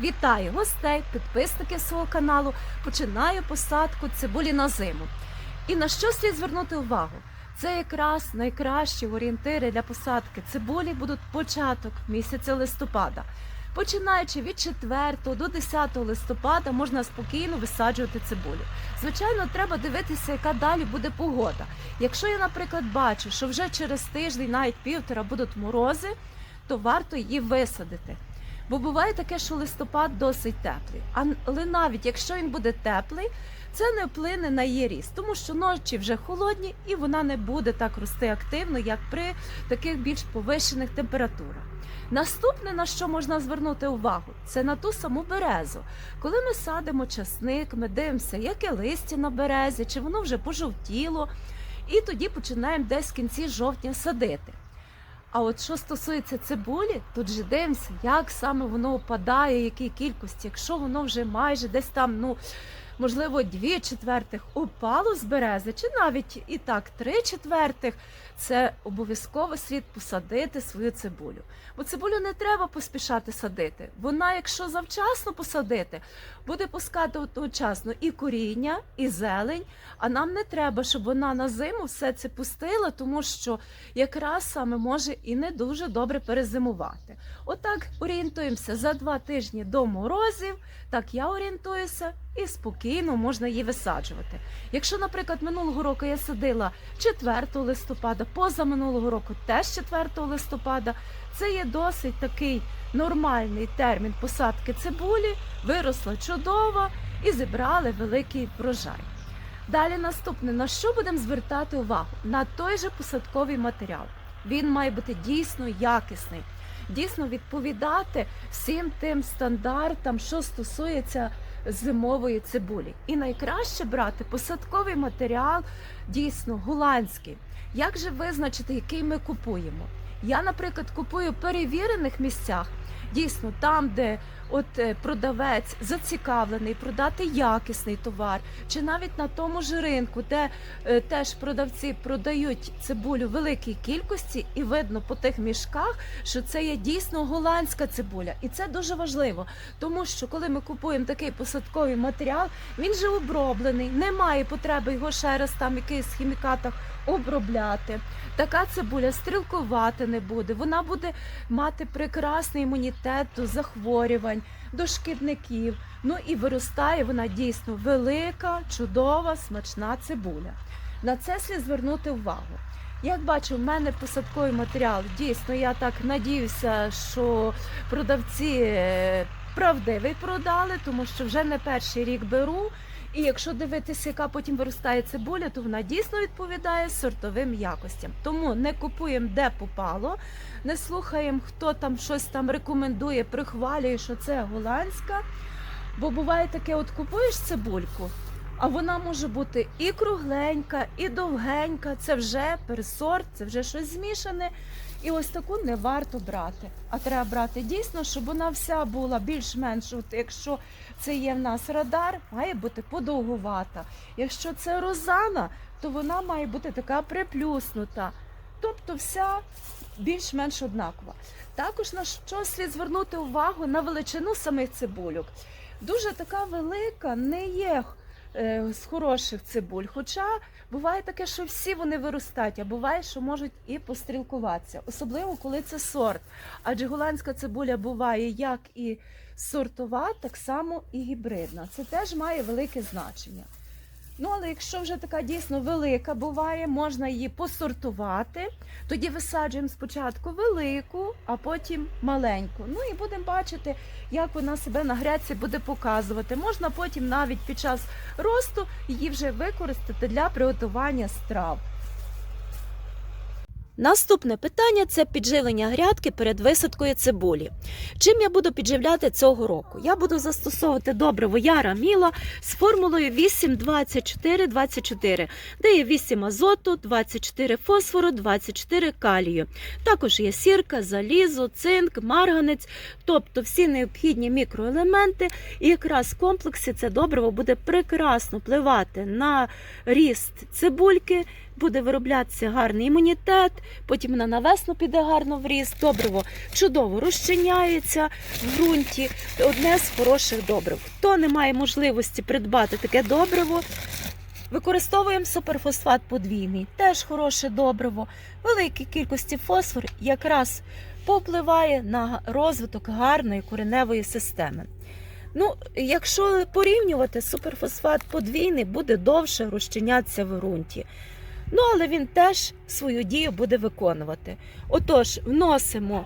Вітаю гостей, підписників свого каналу. Починаю посадку цибулі на зиму. І на що слід звернути увагу? Це якраз найкращі орієнтири для посадки цибулі будуть початок місяця листопада. Починаючи від 4 до 10 листопада можна спокійно висаджувати цибулю. Звичайно, треба дивитися, яка далі буде погода. Якщо я, наприклад, бачу, що вже через тиждень, навіть півтора будуть морози, то варто її висадити. Бо буває таке, що листопад досить теплий. Але навіть якщо він буде теплий, це не вплине на її ріст, тому що ночі вже холодні і вона не буде так рости активно, як при таких більш повищених температурах. Наступне, на що можна звернути увагу, це на ту саму березу. Коли ми садимо часник, ми дивимося, яке листя на березі, чи воно вже пожовтіло, і тоді починаємо десь в кінці жовтня садити. А от що стосується цибулі, тут же дивимося, як саме воно опадає, якій кількості. Якщо воно вже майже десь там, ну можливо, дві четвертих упало з берези, чи навіть і так три четвертих, це обов'язково слід посадити свою цибулю. Бо цибулю не треба поспішати садити. Вона, якщо завчасно посадити, буде пускати одночасно і коріння, і зелень. А нам не треба, щоб вона на зиму все це пустила, тому що якраз саме може і не дуже добре перезимувати. Отак орієнтуємося за два тижні до морозів. Так я орієнтуюся, і спокійно можна її висаджувати. Якщо, наприклад, минулого року я садила 4 листопада, позаминулого року теж 4 листопада, це є досить такий нормальний термін посадки цибулі, виросла чудово і зібрали великий врожай. Далі наступне, на що будемо звертати увагу? На той же посадковий матеріал. Він має бути дійсно якісний, дійсно відповідати всім тим стандартам, що стосується зимової цибулі. І найкраще брати посадковий матеріал дійсно голландський. Як же визначити, який ми купуємо? Я, наприклад, купую в перевірених місцях, дійсно там, де от е, продавець зацікавлений продати якісний товар, чи навіть на тому ж ринку, де е, теж продавці продають цибулю в великій кількості, і видно по тих мішках, що це є дійсно голландська цибуля, і це дуже важливо, тому що коли ми купуємо такий посадковий матеріал, він же оброблений, немає потреби його ще раз там якихось хімікатах обробляти. Така цибуля стрілкувати не буде. Вона буде мати прекрасний імунітет до захворювань, до шкідників. Ну і виростає вона дійсно велика, чудова, смачна цибуля. На це слід звернути увагу. Як бачу, в мене посадковий матеріал. Дійсно, я так надіюся, що продавці е, правдивий продали, тому що вже не перший рік беру. І якщо дивитися, яка потім виростає цибуля, то вона дійсно відповідає сортовим якостям. Тому не купуємо де попало, не слухаємо, хто там щось там рекомендує, прихвалює, що це голландська. Бо буває таке, от купуєш цибульку, а вона може бути і кругленька, і довгенька. Це вже пересорт, це вже щось змішане. І ось таку не варто брати. А треба брати дійсно, щоб вона вся була більш-менш, от якщо це є в нас радар, має бути подовгувата. Якщо це розана, то вона має бути така приплюснута. Тобто вся більш-менш однакова. Також на що слід звернути увагу на величину самих цибульок. Дуже така велика не є з хороших цибуль. Хоча буває таке, що всі вони виростають, а буває, що можуть і пострілкуватися, особливо коли це сорт. Адже голландська цибуля буває як і сортова, так само і гібридна. Це теж має велике значення. Ну, але якщо вже така дійсно велика буває, можна її посортувати. Тоді висаджуємо спочатку велику, а потім маленьку. Ну і будемо бачити, як вона себе на грядці буде показувати. Можна потім навіть під час росту її вже використати для приготування страв. Наступне питання це підживлення грядки перед висадкою цибулі. Чим я буду підживляти цього року? Я буду застосовувати добриво Яра Міла з формулою 8-24-24, де є 8 азоту, 24 фосфору, 24 калію. Також є сірка, залізо, цинк, марганець, тобто всі необхідні мікроелементи. І якраз в комплексі це добриво буде прекрасно впливати на ріст цибульки, буде вироблятися гарний імунітет, потім вона на весну піде гарно в ріст. Добриво чудово розчиняється в ґрунті. Одне з хороших добрив. Хто не має можливості придбати таке добриво, використовуємо суперфосфат подвійний. Теж хороше добриво. Великій кількості фосфор якраз попливає на розвиток гарної кореневої системи. Ну, якщо порівнювати, суперфосфат подвійний буде довше розчинятися в ґрунті. Ну, але він теж свою дію буде виконувати. Отож, вносимо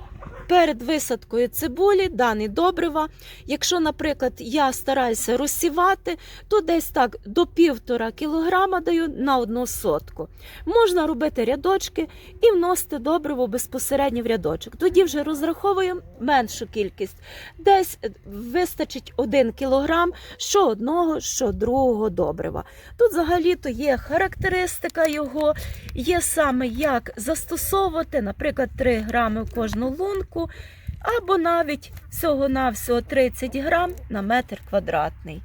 перед висадкою цибулі дані добрива. Якщо, наприклад, я стараюся розсівати, то десь так до півтора кілограма даю на одну сотку. Можна робити рядочки і вносити добриво безпосередньо в рядочок. Тоді вже розраховуємо меншу кількість. Десь вистачить один кілограм що одного, що другого добрива. Тут взагалі-то є характеристика його, є саме як застосовувати, наприклад, 3 грами в кожну лунку, або навіть всього-навсього 30 грам на метр квадратний.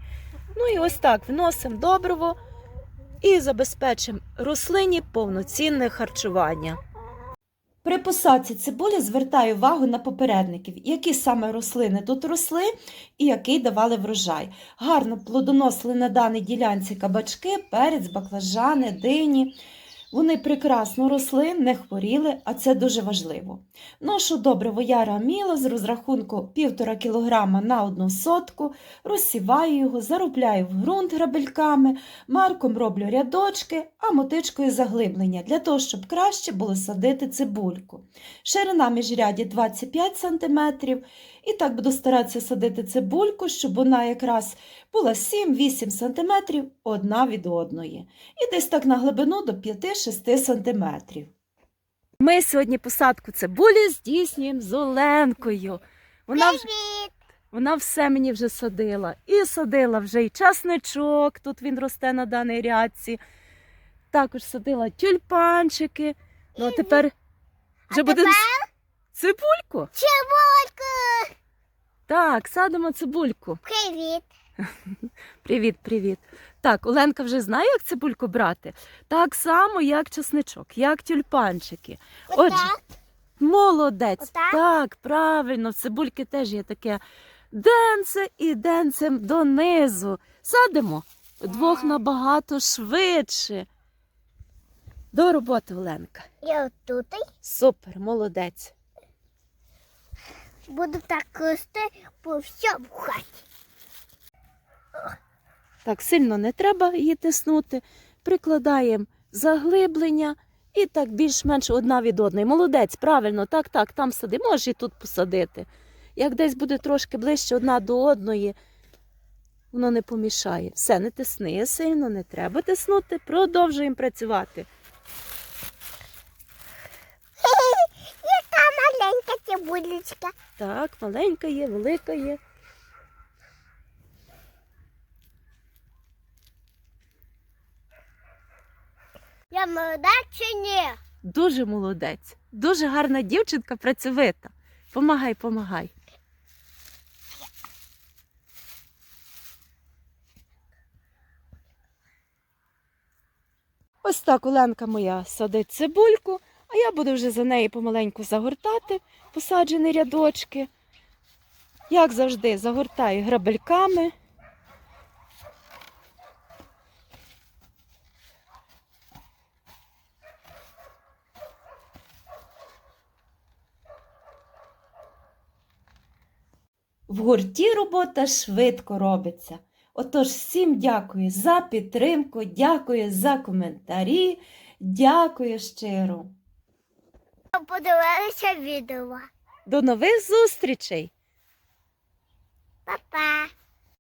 Ну і ось так вносимо добриво і забезпечимо рослині повноцінне харчування. При посадці цибулі звертаю увагу на попередників, які саме рослини тут росли і який давали врожай. Гарно плодоносили на даній ділянці кабачки, перець, баклажани, дині. Вони прекрасно росли, не хворіли, а це дуже важливо. Ношу добриво яра міло з розрахунку 1,5 кг на одну сотку, розсіваю його, заробляю в ґрунт грабельками, марком роблю рядочки, а мотичкою заглиблення для того, щоб краще було садити цибульку. Ширина міжряді 25 см. І так буду старатися садити цибульку, щоб вона якраз була 7-8 см одна від одної. І десь так на глибину до 5-6 см. Ми сьогодні посадку цибулі здійснюємо з Оленкою. Вона вже Привіт! вона все мені вже садила. І садила вже і часничок, тут він росте на даній рядці. Також садила тюльпанчики. Ну, а тепер вже А буде тепер цибульку. Так, садимо цибульку. Привіт! Привіт, привіт. Так, Оленка вже знає, як цибульку брати. Так само, як часничок, як тюльпанчики. Отже, Отак? Молодець. Отак? Так, правильно, в цибульки теж є таке денце і денцем донизу. Садимо вдвох набагато швидше. До роботи, Оленка. Я тут Супер, молодець. буду так крести по всьому хаті. Так, сильно не треба її тиснути. Прикладаємо заглиблення і так більш-менш одна від одної. Молодець, правильно, так, так, там сади. Можеш і тут посадити. Як десь буде трошки ближче одна до одної, воно не помішає. Все, не тисни сильно, не треба тиснути. Продовжуємо працювати. Яка маленька цибулечка. Так, маленька є, велика є. Я молода чи ні? Дуже молодець. Дуже гарна дівчинка, працьовита. Помагай, помагай. Ось так Оленка моя садить цибульку, а я буду вже за нею помаленьку загортати посаджені рядочки. Як завжди, загортаю грабельками. В гурті робота швидко робиться. Отож, всім дякую за підтримку, дякую за коментарі, дякую щиро. Подивилися відео. До нових зустрічей! Па-па!